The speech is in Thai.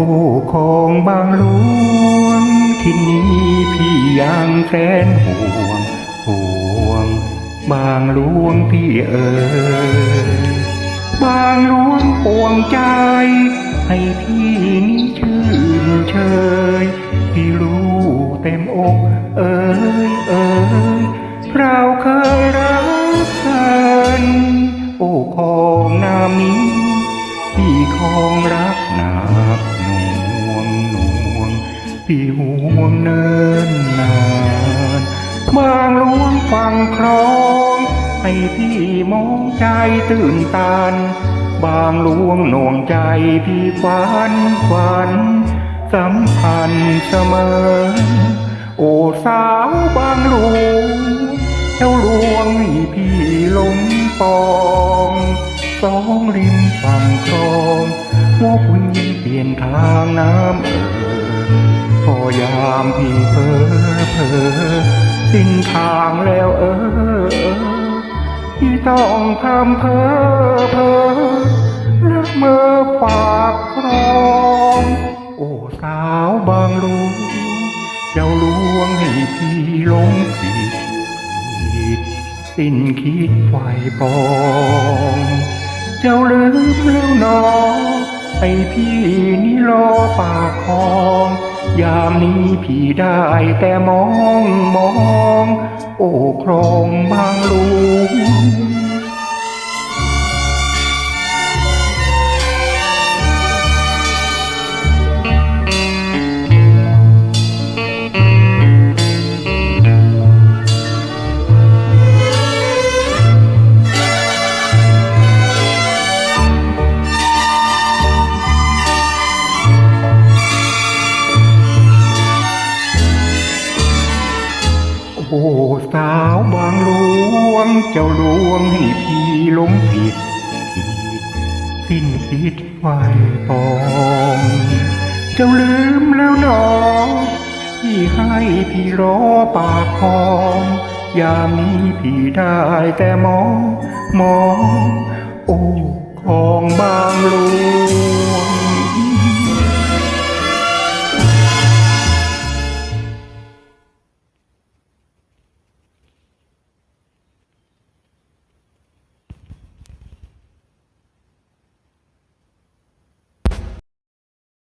บางหลวงที่นี้พี่ยังแสนห่วงห่วง บางหลวงพี่เอ๋ยบางหลวงปวงใจ ให้พี่นี้ชื่นเชยพี่รู้เต็มอกเอ๋ยเอ๋ยเราเคยรักกันโอ้ของนามนี้พี่ของรักหนัก งพี่ห่วงเนินนานบางหลวงฟังครองให้พี่มองใจตื่นตันบางหลวงหน่วงใจพี่ฝันฝันสัมพันธ์เสมอ โอ้สาวบางหลวงเจ้าหลวงให้พี่หลงปองสองริมฝั่งคลองว่าผู้หญิงเปลี่ยนทางน้ำเออ พอยามพี่เพอเพอสิ้นทางแล้วเออเออพี่ต้องทำเพอเพ้อละเมอฝากครอง โอ้สาวบางหลวงเจ้าหลวงให้พี่ลงผิดผิดสิ้นคิดไฟปอง เจ้าลืมแล้วนอไอพี่นี่รอปากคอง ยามนี้พี่ได้แต่มองมอง โอ้ครองบางหลวงาวบางหลวงเจ้าหลวงให้พี่หลงผิดผิดสิ้นคิดไฟปองเจ้าลืมแล้วหนอที่ให้พี่รอปากคองยามนี้พี่ได้แต่มองมอง โอ้ของบางหลวง